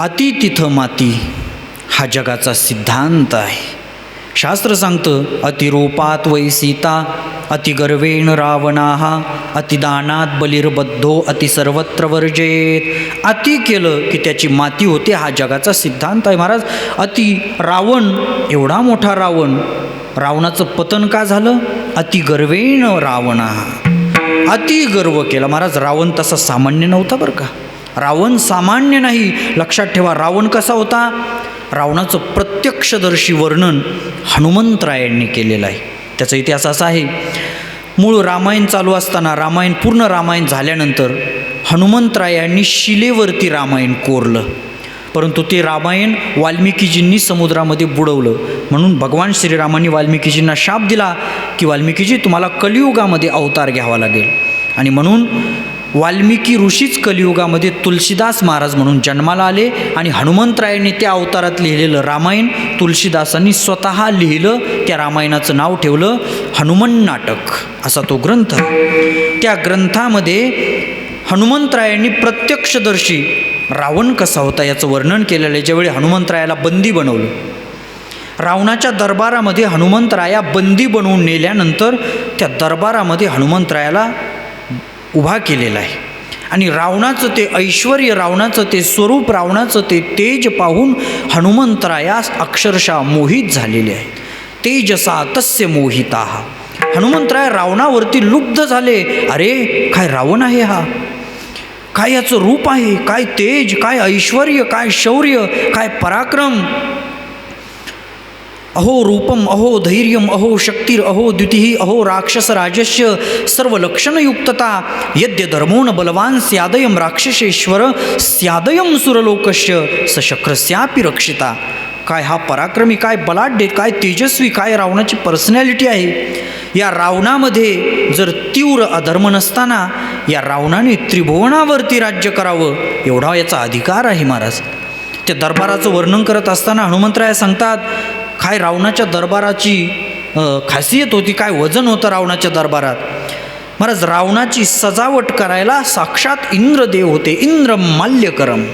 अति तिथं माती हा जगाचा सिद्धांत आहे. शास्त्र सांगतं अतिरूपात वै सीता अतिगर्वेण रावणाहा अतिदानात बलिर्बद्धो अति सर्वत्र वर्जेत. अति केलं की त्याची माती होते हा जगाचा सिद्धांत आहे. महाराज अति रावण एवढा मोठा रावण रावणाचं पतन का झालं? अतिगर्वेण रावणा. अति गर्व केला. महाराज रावण तसा सामान्य नव्हता बरं का? रावण सामान्य नाही. लक्षात ठेवा रावण कसा होता? रावणाचं प्रत्यक्षदर्शी वर्णन हनुमंतरायांनी केलेलं आहे. त्याचा इतिहास असा आहे. मूळ रामायण चालू असताना रामायण पूर्ण रामायण झाल्यानंतर हनुमंतरायांनी शिलेवरती रामायण कोरलं. परंतु ते रामायण वाल्मिकीजींनी समुद्रामध्ये बुडवलं. म्हणून भगवान श्रीरामांनी वाल्मिकीजींना शाप दिला की वाल्मिकीजी तुम्हाला कलियुगामध्ये अवतार घ्यावा लागेल. आणि म्हणून वाल्मिकी ऋषीच कलियुगामध्ये तुलसीदास महाराज म्हणून जन्माला आले आणि हनुमंतरायांनी त्या अवतारात लिहिलेलं रामायण तुलसीदासांनी स्वतः लिहिलं त्या रामायणाचं नाव ठेवलं हनुमन नाटक असा तो ग्रंथ. त्या ग्रंथामध्ये हनुमंतरायांनी प्रत्यक्षदर्शी रावण कसा होता याचं वर्णन केलेलं आहे. ज्यावेळी हनुमंतरायाला बंदी बनवलं रावणाच्या दरबारामध्ये हनुमंतराया बंदी बनवून नेल्यानंतर त्या दरबारामध्ये हनुमंतरायाला उभा केलेला आहे. आणि रावणाचं ते ऐश्वर रावणाचं ते स्वरूप रावणाचं ते तेज पाहून हनुमंतरायास अक्षरशः मोहित झालेले आहेत. तेजसा तस्य मोहिता. हा हनुमंतराय रावणावरती लुब्ध झाले. अरे काय रावण आहे हा? काय याचं रूप आहे? काय तेज काय ऐश्वर काय शौर्य काय पराक्रम? अहो रूपम अहो धैर्यम अहो शक्तीर अहो द्युती अहो राक्षस राजस्य सर्व लक्षणयुक्तता यद्य धर्मोन बलवान स्यादयम राक्षसेश्वर स्यादयम सुरलोकस्य सशक्रस्यापि रक्षिता। काय हा पराक्रमी काय बलाढ्य काय तेजस्वी काय रावणाची पर्सनॅलिटी आहे। या रावणामध्ये जर तीव्र अधर्म नसताना या रावणाने त्रिभुवनावरती राज्य करावं एवढा याचा अधिकार आहे महाराज। त्या दरबाराचं वर्णन करत असताना हनुमंतराय सांगतात काय रावणाच्या दरबाराची खासियत होती काय वजन होतं रावणाच्या दरबारात? महाराज रावणाची सजावट करायला साक्षात इंद्रदेव होते इंद्र माल्यकरम.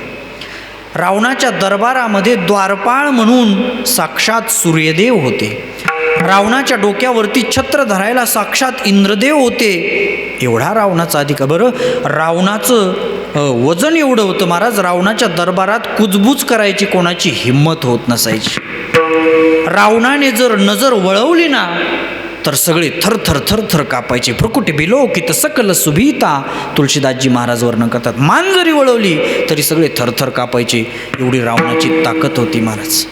रावणाच्या दरबारामध्ये द्वारपाळ म्हणून साक्षात सूर्यदेव होते. रावणाच्या डोक्यावरती छत्र धरायला साक्षात इंद्रदेव होते. एवढा रावणाचा अधिकार बरं? रावणाचं हो, वजन एवढं होतं महाराज रावणाच्या दरबारात कुजबूज करायची कोणाची हिंमत होत नसायची. रावणाने जर नजर वळवली ना तर सगळे थर थर थर थर कापायचे प्रकुटे बिलोकित सकल सुभीता तुळशीदासजी महाराज वर्णन करतात. मान जरी वळवली तरी सगळे थरथर कापायचे. एवढी रावणाची ताकद होती महाराज.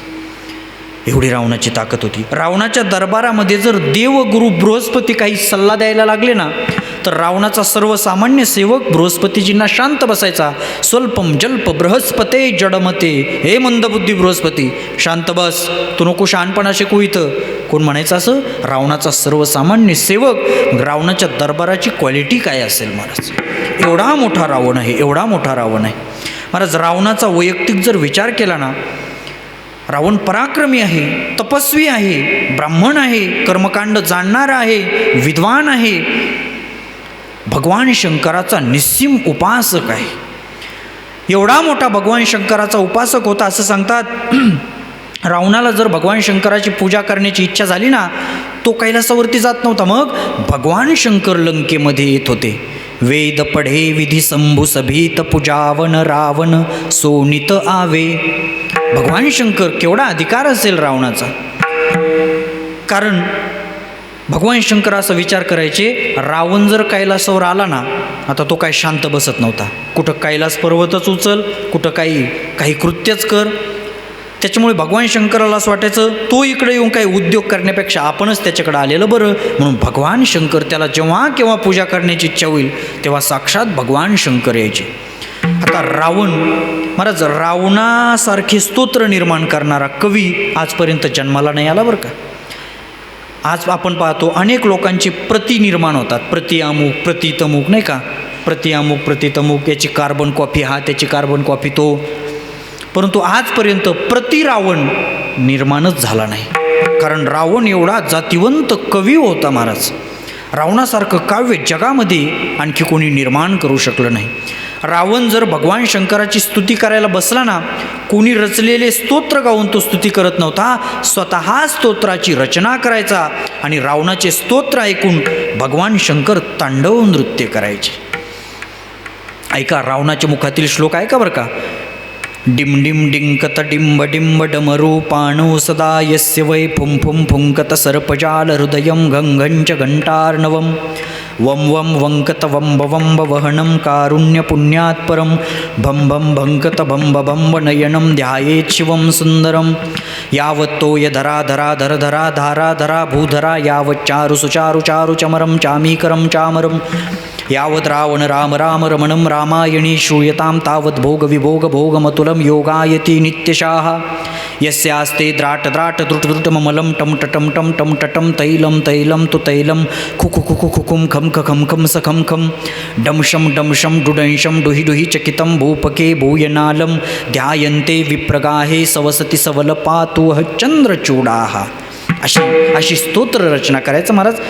एवढी रावणाची ताकद होती. रावणाच्या दरबारामध्ये जर देवगुरु बृहस्पती काही सल्ला द्यायला लागले ना तर रावणाचा सर्वसामान्य सेवक बृहस्पतीजींना शांत बसायचा. स्वल्पम जल्प बृहस्पते जडमते. हे मंदबुद्धी बृहस्पती. शांत बस. तू नको शहाणपणा शिकू इथं. कोण म्हणायचं असं? रावणाचा सर्वसामान्य सेवक. रावणाच्या दरबाराची क्वालिटी काय असेल महाराज? एवढा मोठा रावण आहे एवढा मोठा रावण आहे. महाराज रावणाचा वैयक्तिक जर विचार केला ना रावण पराक्रमी आहे तपस्वी आहे ब्राह्मण आहे कर्मकांड जाणणारा आहे विद्वान आहे. भगवान शंकराचा निस्सिम उपासक आहे. एवढा मोठा भगवान शंकराचा उपासक होता असं सांगतात. रावणाला जर भगवान शंकराची पूजा करण्याची इच्छा झाली ना तो कैलासावरती जात नव्हता. मग भगवान शंकर लंकेमध्ये येत होते. वेद पढे विधी संभू सभीत पूजावन रावण सोनित आवे. भगवान शंकर केवढा अधिकार असेल रावणाचा? कारण भगवान शंकर असा विचार करायचे रावण जर कैलासावर आला ना आता तो काय शांत बसत नव्हता. कुठं कैलास पर्वतच उचल कुठं काही काही कृत्यच कर. त्याच्यामुळे भगवान शंकराला असं वाटायचं तो इकडे येऊन काही उद्योग करण्यापेक्षा आपणच त्याच्याकडे आलेलं बरं. म्हणून भगवान शंकर त्याला जेव्हा केव्हा पूजा करण्याची इच्छा होईल तेव्हा साक्षात भगवान शंकर यायचे. आता रावण महाराज रावणासारखे स्तोत्र निर्माण करणारा कवी आजपर्यंत जन्माला नाही आला बरं का? आज आपण पाहतो अनेक लोकांची प्रति निर्माण होतात. प्रति अमुक प्रति तमुक नाही का? प्रति अमुक प्रति तमुक याची कार्बन कॉफी हा त्याची कार्बन कॉफी तो. परंतु आजपर्यंत प्रति रावण निर्माणच झाला नाही. कारण रावण एवढा जातिवंत कवी होता महाराज. रावणासारखं काव्य जगामध्ये आणखी कोणी निर्माण करू शकलं नाही. रावण जर भगवान शंकराची स्तुती करायला बसला ना कोणी रचलेले स्तोत्र गाऊन तो स्तुती करत नव्हता स्वतः स्तोत्राची रचना करायचा आणि रावणाचे स्तोत्र ऐकून भगवान शंकर तांडव नृत्य करायचे. ऐका रावणाच्या मुखातील श्लोक ऐका बरं का? डिम डिम डिंकत डिंब डिंब डमरू पाणो सदा यस्य वै फुं फुं फुंकत सर्पजाल हृदयं घङ्घञ्च घंटार्णवं वं वं वङ्कत वम्ब वहनं कारुण्यपुण्यात्परं भं भं भङ्कत नयनं ध्यायेत् शिवं सुन्दरं। यावत्तो धरा धरा धर धरा धारा धरा भूधरा यावच्चारु सुचारु चारु चमरं चामीकरं चामरं। यावत रावण राम राम रमणं रामायणी श्रूयतां तावत् भोगविभोग भोगमतुलं योगायति नित्यशाः। यस्यास्ते द्राट द्राट द्रुट द्रुटममलं टं टटं टं टं टटं तैलं तैलं तु तैलं खुखु खुखु खुखुं खं खं खं स खं खं। डंशं डंशं डुडंशं डुहि डुहि चकितं भूपके भूयनालं ध्यायन्ते विप्रगाहे सवसति सवलपातुः चंद्रचूडाः अशी अशी स्तोत्र रचना करायचं महाराज।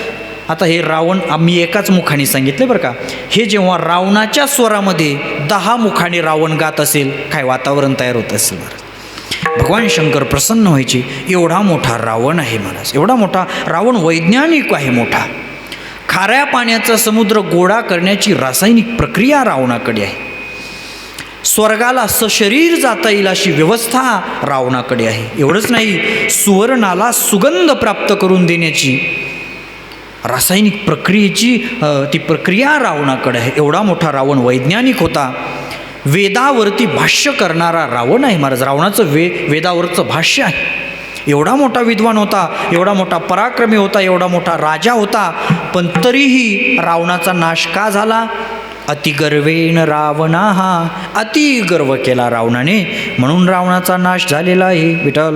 आता हे रावण आम्ही एकाच मुखाने सांगितले बरं का. हे जेव्हा रावणाच्या स्वरामध्ये दहा मुखाने रावण गात असेल काय वातावरण तयार होत असेल महाराज भगवान शंकर प्रसन्न व्हायचे एवढा मोठा रावण आहे महाराज. एवढा मोठा रावण वैज्ञानिक आहे मोठा. खाऱ्या पाण्याचा समुद्र गोडा करण्याची रासायनिक प्रक्रिया रावणाकडे आहे. स्वर्गाला सशरीर जाता येईल अशी व्यवस्था रावणाकडे आहे. एवढंच नाही सुवर्णाला सुगंध प्राप्त करून देण्याची रासायनिक प्रक्रियेची ती प्रक्रिया रावणाकडे आहे. एवढा मोठा रावण वैज्ञानिक होता. वेदावरती भाष्य करणारा रावण आहे महाराज. रावणाचं वे वेदावरचं भाष्य आहे. एवढा मोठा विद्वान होता एवढा मोठा पराक्रमी होता एवढा मोठा राजा होता. पण तरीही रावणाचा नाश का झाला? अतिगर्वेण रावणा हा अति गर्व केला रावणाने. म्हणून रावणाचा नाश झालेला आहे. विठ्ठल